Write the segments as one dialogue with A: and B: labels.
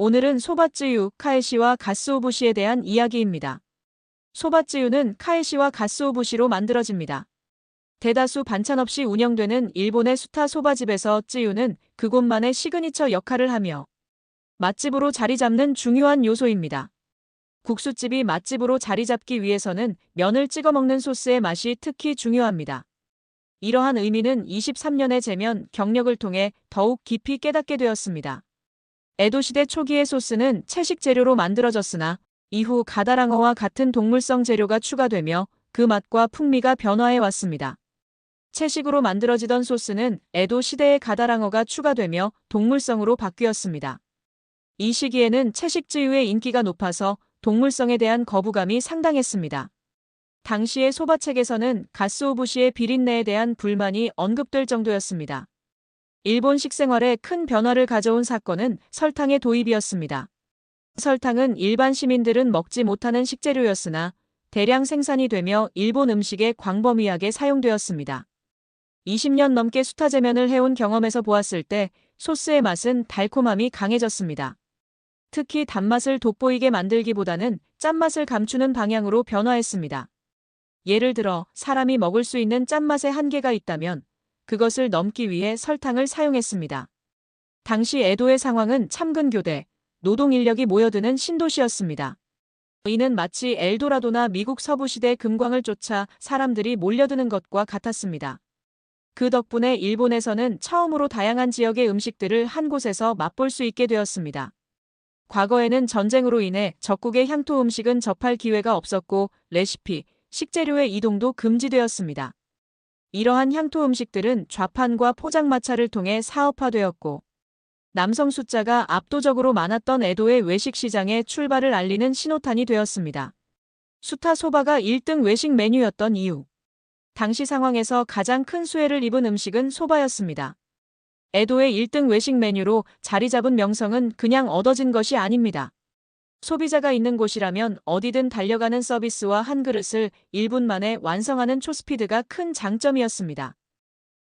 A: 오늘은 소바쯔유, 카에시와 가스오부시에 대한 이야기입니다. 소바쯔유는 카에시와 가스오부시로 만들어집니다. 대다수 반찬 없이 운영되는 일본의 수타 소바집에서 쯔유는 그곳만의 시그니처 역할을 하며 맛집으로 자리 잡는 중요한 요소입니다. 국수집이 맛집으로 자리 잡기 위해서는 면을 찍어 먹는 소스의 맛이 특히 중요합니다. 이러한 의미는 23년의 재면 경력을 통해 더욱 깊이 깨닫게 되었습니다. 에도 시대 초기의 소스는 채식 재료로 만들어졌으나 이후 가다랑어와 같은 동물성 재료가 추가되며 그 맛과 풍미가 변화해 왔습니다. 채식으로 만들어지던 소스는 에도 시대의 가다랑어가 추가되며 동물성으로 바뀌었습니다. 이 시기에는 채식주유의 인기가 높아서 동물성에 대한 거부감이 상당했습니다. 당시의 소바책에서는 가스오부시의 비린내에 대한 불만이 언급될 정도였습니다. 일본 식 생활에 큰 변화를 가져온 사건은 설탕의 도입이었습니다. 설탕은 일반 시민들은 먹지 못하는 식재료였으나 대량 생산이 되며 일본 음식에 광범위하게 사용되었습니다. 20년 넘게 수타제면을 해온 경험에서 보았을 때 소스의 맛은 달콤함이 강해졌습니다. 특히 단맛을 돋보이게 만들기보다는 짠맛을 감추는 방향으로 변화했습니다. 예를 들어 사람이 먹을 수 있는 짠맛의 한계가 있다면 그것을 넘기 위해 설탕을 사용했습니다. 당시 에도의 상황은 참근 교대, 노동 인력이 모여드는 신도시였습니다. 이는 마치 엘도라도나 미국 서부시대 금광을 쫓아 사람들이 몰려드는 것과 같았습니다. 그 덕분에 일본에서는 처음으로 다양한 지역의 음식들을 한 곳에서 맛볼 수 있게 되었습니다. 과거에는 전쟁으로 인해 적국의 향토 음식은 접할 기회가 없었고 레시피, 식재료의 이동도 금지되었습니다. 이러한 향토 음식들은 좌판과 포장마차를 통해 사업화되었고 남성 숫자가 압도적으로 많았던 에도의 외식 시장의 출발을 알리는 신호탄이 되었습니다. 수타 소바가 1등 외식 메뉴였던 이유. 당시 상황에서 가장 큰 수혜를 입은 음식은 소바였습니다. 에도의 1등 외식 메뉴로 자리 잡은 명성은 그냥 얻어진 것이 아닙니다. 소비자가 있는 곳이라면 어디든 달려가는 서비스와 한 그릇을 1분 만에 완성하는 초스피드가 큰 장점이었습니다.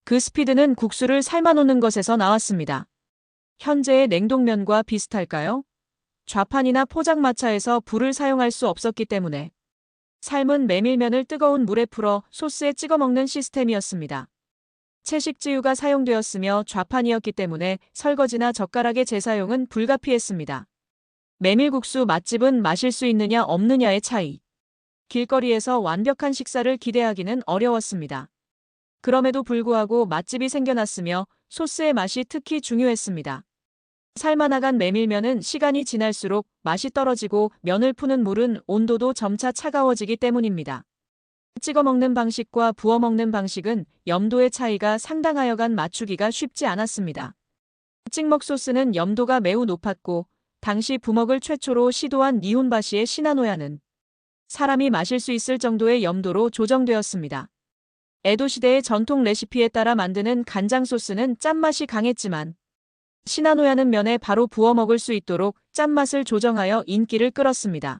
A: 그 스피드는 국수를 삶아놓는 것에서 나왔습니다. 현재의 냉동면과 비슷할까요? 좌판이나 포장마차에서 불을 사용할 수 없었기 때문에 삶은 메밀면을 뜨거운 물에 풀어 소스에 찍어 먹는 시스템이었습니다. 채식지유가 사용되었으며 좌판이었기 때문에 설거지나 젓가락의 재사용은 불가피했습니다. 메밀국수 맛집은 마실 수 있느냐 없느냐의 차이. 길거리에서 완벽한 식사를 기대하기는 어려웠습니다. 그럼에도 불구하고 맛집이 생겨났으며 소스의 맛이 특히 중요했습니다. 삶아나간 메밀면은 시간이 지날수록 맛이 떨어지고 면을 푸는 물은 온도도 점차 차가워지기 때문입니다. 찍어 먹는 방식과 부어 먹는 방식은 염도의 차이가 상당하여간 맞추기가 쉽지 않았습니다. 찍먹 소스는 염도가 매우 높았고 당시 부먹을 최초로 시도한 니혼바시의 시나노야는 사람이 마실 수 있을 정도의 염도로 조정되었습니다. 에도 시대의 전통 레시피에 따라 만드는 간장 소스는 짠맛이 강했지만 시나노야는 면에 바로 부어 먹을 수 있도록 짠맛을 조정하여 인기를 끌었습니다.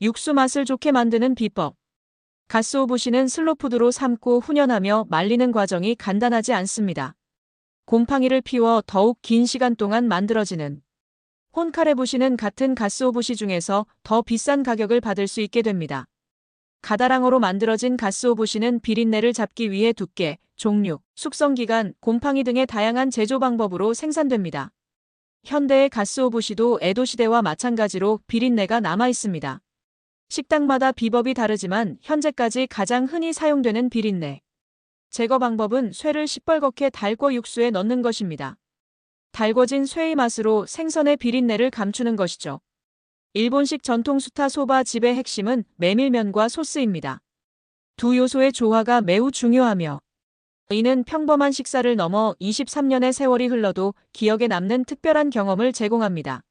A: 육수 맛을 좋게 만드는 비법 가스오부시는 슬로푸드로 삶고 훈연하며 말리는 과정이 간단하지 않습니다. 곰팡이를 피워 더욱 긴 시간 동안 만들어지는 혼카레부시는 같은 가스오부시 중에서 더 비싼 가격을 받을 수 있게 됩니다. 가다랑어로 만들어진 가스오부시는 비린내를 잡기 위해 두께, 종류, 숙성기간, 곰팡이 등의 다양한 제조 방법으로 생산됩니다. 현대의 가스오부시도 에도시대와 마찬가지로 비린내가 남아 있습니다. 식당마다 비법이 다르지만 현재까지 가장 흔히 사용되는 비린내. 제거 방법은 쇠를 시뻘겋게 달궈 육수에 넣는 것입니다. 달궈진 쇠의 맛으로 생선의 비린내를 감추는 것이죠. 일본식 전통 수타 소바 집의 핵심은 메밀면과 소스입니다. 두 요소의 조화가 매우 중요하며 이는 평범한 식사를 넘어 23년의 세월이 흘러도 기억에 남는 특별한 경험을 제공합니다.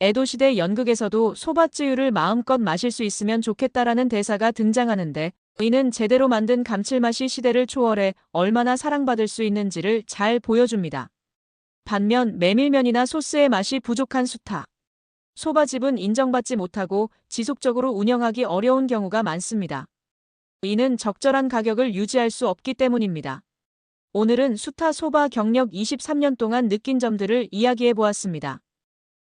A: 에도시대 연극에서도 소바쯔유를 마음껏 마실 수 있으면 좋겠다라는 대사가 등장하는데 이는 제대로 만든 감칠맛이 시대를 초월해 얼마나 사랑받을 수 있는지를 잘 보여줍니다. 반면 메밀면이나 소스의 맛이 부족한 수타. 소바집은 인정받지 못하고 지속적으로 운영하기 어려운 경우가 많습니다. 이는 적절한 가격을 유지할 수 없기 때문입니다. 오늘은 수타 소바 경력 23년 동안 느낀 점들을 이야기해 보았습니다.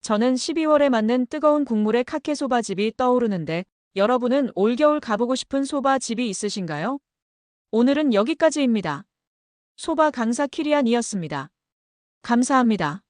A: 저는 12월에 맞는 뜨거운 국물의 카케 소바집이 떠오르는데 여러분은 올겨울 가보고 싶은 소바집이 있으신가요? 오늘은 여기까지입니다. 소바 강사 키리안이었습니다. 감사합니다.